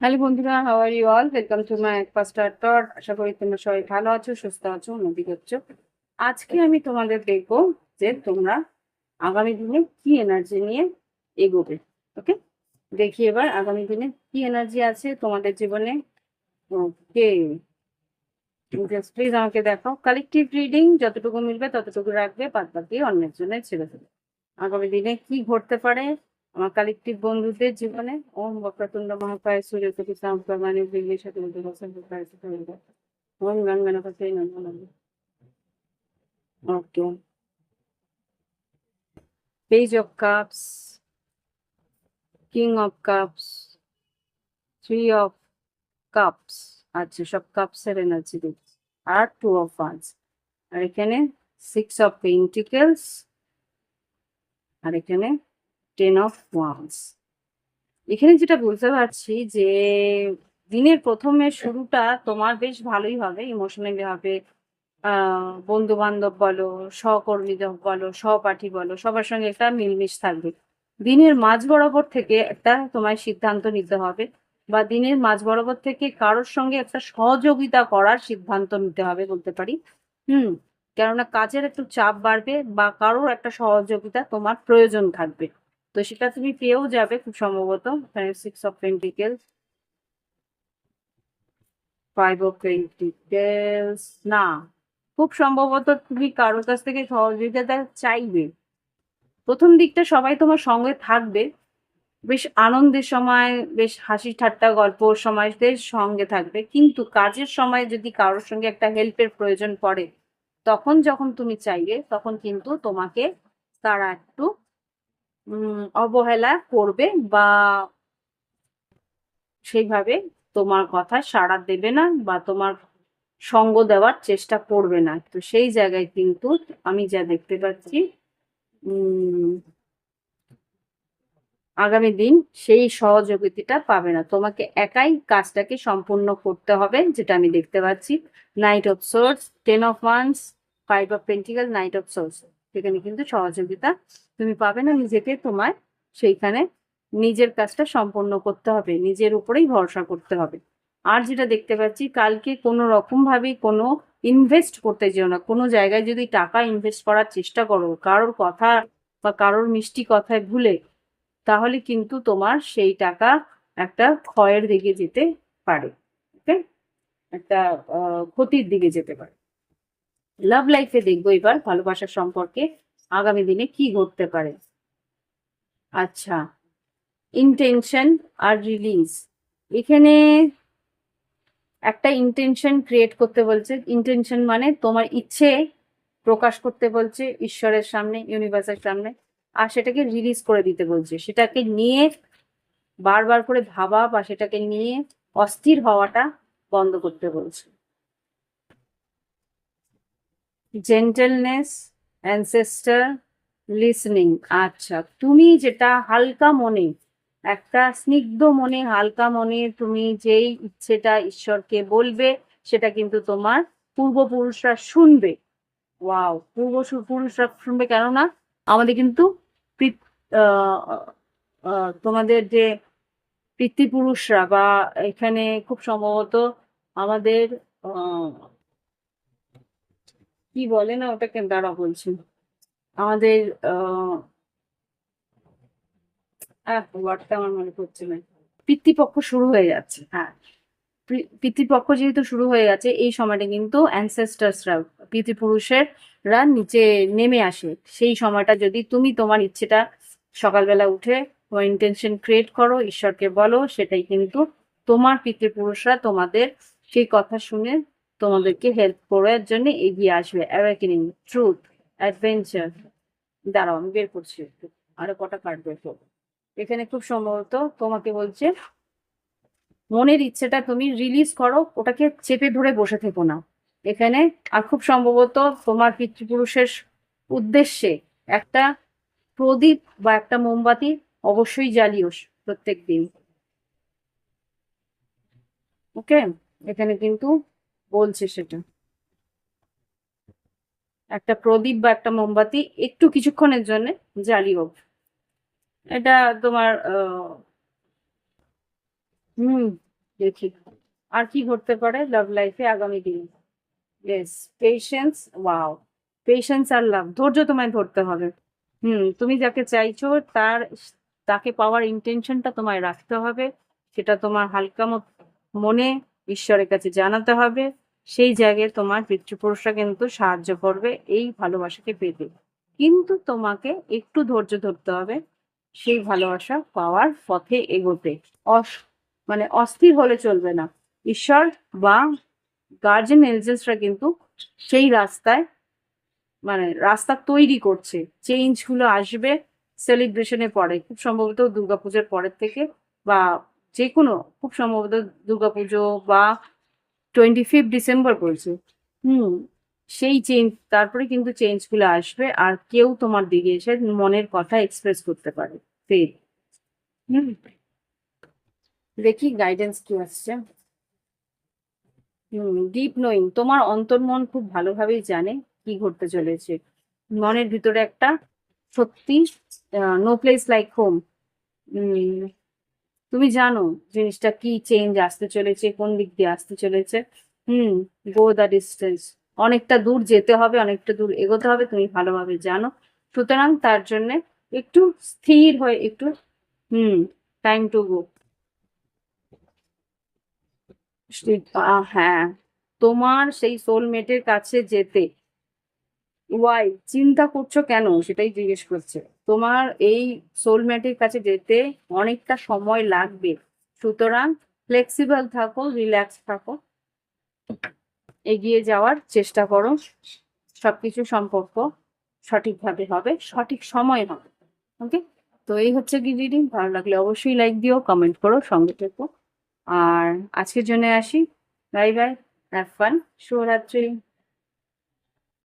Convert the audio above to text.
Hello বন্ধুরা how are you all welcome to my first টট আশা করি তোমরা সবাই ভালো আছো, সুস্থ আছো, উন্নতি করছ। আজকে আমি তোমাদের দেখব যে তোমরা আগামী দিনে কি এনার্জি নিয়ে এগোবে ওকে দেখি এবার আগামী দিনে কি এনার্জি আছে তোমাদের জীবনে। ওকে প্লিজ আমাকে দেখাও। কালেকটিভ রিডিং যতটুকু মিলবে ততটুকু রাখবে, বাদ বাকি অন্যের জন্য ছেড়ে দেবে। আগামী দিনে কি ঘটতে পারে? আমার কালেকটিভ বন্ধুদের জীবনে ওম বক্রতুণ্ড মহাকায় সূর্যকোটি সামপ্রমাণে বিঘ্নের সাথে মধ্যে বসন্ত প্রায় ওম গঙ্গনপতি নমঃ okay. Page of cups king of cups three of cups আচ্ছা সব কাপসের এনার্জি দিচ্ছে আর টু অফ ওয়ান্স আর এখানে সিক্স অফ পেন্টিকেলস আর এখানে টেন অফ ওয়ান্স। এখানে যেটা বুঝতে পারছি যে, দিনের প্রথমে শুরুটা তোমার বেশ ভালোই হবে ইমোশনালি হবে। বন্ধু বান্ধব বলো, সহকর্মী বলো, সহপাঠী বলো, সবার সঙ্গে একটা মিলমিশ থাকবে। দিনের মাঝ বরাবর থেকে একটা তোমার সিদ্ধান্ত নিতে হবে বা দিনের মাঝ বরাবর থেকে কারোর সঙ্গে একটা সহযোগিতা করার সিদ্ধান্ত নিতে হবে বলতে পারি। হুম, কেননা কাজের একটু চাপ বাড়বে বা কারোর একটা সহযোগিতা তোমার প্রয়োজন থাকবে। তো সেটা তুমি পেয়েও যাবে খুব সম্ভবত six of pentacles five of pentacles না, খুব সম্ভবত তুমি কারোর কাছ থেকে সহযোগিতা চাইবে। প্রথম দিকটা সবাই তোমার সঙ্গে থাকবে, বেশ আনন্দের সময়, বেশ হাসি ঠাট্টা গল্প সময় বেশ সঙ্গে থাকবে। কিন্তু কাজের সময় যদি কারোর সঙ্গে একটা হেল্পের প্রয়োজন পড়ে, তখন যখন তুমি চাইবে, তখন কিন্তু তোমাকে তারা একটু অবহেলা করবে বা সেইভাবে তোমার কথা সাড়া দেবে না বা তোমার সঙ্গ দেওয়ার চেষ্টা করবে না। তো সেই জায়গায় কিন্তু আমি যা দেখতে পাচ্ছি আগামী দিন সেই সহযোগিতাটা পাবে না। তোমাকে একাই কাজটাকে সম্পূর্ণ করতে হবে, যেটা আমি দেখতে পাচ্ছি। Knight of swords ten of wands five of pentacle knight of swords সেখানে কিন্তু সহযোগিতা তুমি পাবে না নিজেকে তোমার সেইখানে নিজের কাজটা সম্পন্ন করতে হবে, নিজের উপরেই ভরসা করতে হবে। আর যেটা দেখতে পাচ্ছি, কালকে কোনো রকম ভাবে কোনো ইনভেস্ট করতে যেও না, কোনো জায়গায় যদি টাকা ইনভেস্ট করার চেষ্টা করো, কারোর কথা বা কারোর মিষ্টি কথায় ভুলে, তাহলে কিন্তু তোমার সেই টাকা একটা ক্ষয়ের দিকে যেতে পারে ওকে একটা ক্ষতির দিকে যেতে পারে। লাভ লাইফে দেখব এবার ভালোবাসার সম্পর্কে আগামী দিনে কি ঘটতে পারে। আচ্ছা ইনটেনশন আর রিলিজ এখানে একটা ইন্টেনশন ক্রিয়েট করতে বলছে। ইন্টেনশন মানে তোমার ইচ্ছে প্রকাশ করতে বলছে ঈশ্বরের সামনে ইউনিভার্সের সামনে, আর সেটাকে রিলিজ করে দিতে বলছে। সেটাকে নিয়ে বারবার করে ভাবা বা সেটাকে নিয়ে অস্থির হওয়াটা বন্ধ করতে বলছে। জেন্টেলনেস অ্যানসেস্টার লিসনিং আচ্ছা তুমি যেটা হালকা মনে, একটা স্নিগ্ধ মনে, হালকা মনে তুমি যেই ইচ্ছেটা ঈশ্বরকে বলবে, সেটা কিন্তু তোমার পূর্বপুরুষরা শুনবে। ওয়াও, পূর্বপুরুষরা শুনবে কেননা আমাদের কিন্তু তোমাদের যে পিতৃপুরুষরা বা এখানে খুব সম্ভবত আমাদের কি বলে না ওটাকে? দাঁড়া বলছি। আমাদের ওয়ার্ডটা আমার মনে পড়ছে না। পিতৃপক্ষ শুরু হয়ে যাচ্ছে। হ্যাঁ। পিতৃপক্ষ যেহেতু শুরু হয়ে গেছে, এই সময়টা কিন্তু অ্যানসেস্টার্সরা পিতৃপুরুষেরা নিচে নেমে আসে। সেই সময়টা যদি তুমি তোমার ইচ্ছেটা সকালবেলা উঠে তোমার ইন্টেনশন ক্রিয়েট করো, ঈশ্বরকে বলো, সেটাই কিন্তু তোমার পিতৃপুরুষরা তোমাদের সেই কথা শুনে তোমাদেরকে হেল্প করার জন্য এগিয়ে আসবে। অ্যাওয়াকেনিং ট্রুথ অ্যাডভেঞ্চার দাঁড়াও, আমি বের করছি একটু। আরও কটা কার্ড বের করব। এখানে খুব সম্ভবত তোমাকে বলছে, মনের ইচ্ছেটা তুমি রিলিজ করো, ওটাকে চেপে ধরে বসে থেকো না। এখানে, আর খুব সম্ভবত তোমার পিতৃপুরুষের উদ্দেশ্যে একটা প্রদীপ বা একটা মোমবাতি অবশ্যই জ্বালিও প্রত্যেক দিন ওকে এখানে কিন্তু বলছে সেটা। একটা প্রদীপ বা একটা মোমবাতি একটু কিছুক্ষণের জন্য জ্বালিও এটা তোমার হুম, দেখি। আর কি ঘটতে পারে লাভ লাইফে আগামী দিনে? ইয়েস পেশেন্স ওয়াও পেশেন্স আর লাভ ধৈর্য তোমায় ধরতে হবে। হুম, তুমি যাকে চাইছো তার, তাকে পাওয়ার ইন্টেনশনটা তোমায় রাখতে হবে। সেটা তোমার হালকা মনে ঈশ্বরের কাছে জানাতে হবে, সেই জায়গায় তোমার পিতৃপুরুষরা কিন্তু সাহায্য করবে, এই ভালোবাসাকে পেতে। কিন্তু তোমাকে একটু ধৈর্য ধরতে হবে, সেই ভালোবাসা পাওয়ার পথে এগোতে। অস মানে অস্থির হলে চলবে না। ঈশ্বর বা গার্জেন এঞ্জেলসরা কিন্তু সেই রাস্তায় মানে রাস্তা তৈরি করছে। চেঞ্জগুলো আসবে সেলিব্রেশনের পরে। খুব সম্ভবত দুর্গাপূজার পরের থেকে বা যে কোনো খুব সম্ভবত দুর্গাপুজো বা টোয়েন্টি ফিফথ ডিসেম্বর পড়ছে। হুম, সেই চেঞ্জ তারপরে কিন্তু চেঞ্জগুলো আসবে আর কেউ তোমার দিকে এসে মনের কথা এক্সপ্রেস করতে পারে। ফের হুম। দেখি গাইডেন্স কি আসছে। হুম ডিপ নোয়িং তোমার অন্তর্মন খুব ভালোভাবেই জানে কি ঘটতে চলেছে। মনের ভিতরে একটা সত্যি নো প্লেস লাইক হোম। তুমি জানো জিনিসটা কি চেঞ্জ আসতে চলেছে, কোন দিক দিয়ে আসতে চলেছে। হুম গো দ্য ডিস্টেন্স অনেকটা দূর যেতে হবে, অনেকটা দূর এগোতে হবে, তুমি ভালোভাবে জানো। সুতরাং তার জন্য একটু স্থির হয়ে একটু, হুম টাইম টু গো হ্যাঁ তোমার সেই সোলমেটের কাছে যেতে। ওয়াই চিন্তা করছ কেন? সেটাই জিজ্ঞেস করছে। তোমার এই সোলমেটের কাছে যেতে অনেকটা সময় লাগবে। সুতরাং ফ্লেক্সিবল থাকো রিল্যাক্স থাকো। এগিয়ে যাওয়ার চেষ্টা করো। সবকিছু সম্পর্ক সঠিকভাবে হবে, সঠিক সময় হবে। ওকে তো এই হচ্ছে কি রিডিং ভালো লাগলে অবশ্যই লাইক দিও কমেন্ট করো, সঙ্গে থেকো। আর আজকের জন্য আসি। বাই বাই হ্যাভ ফান শুভরাত্রি।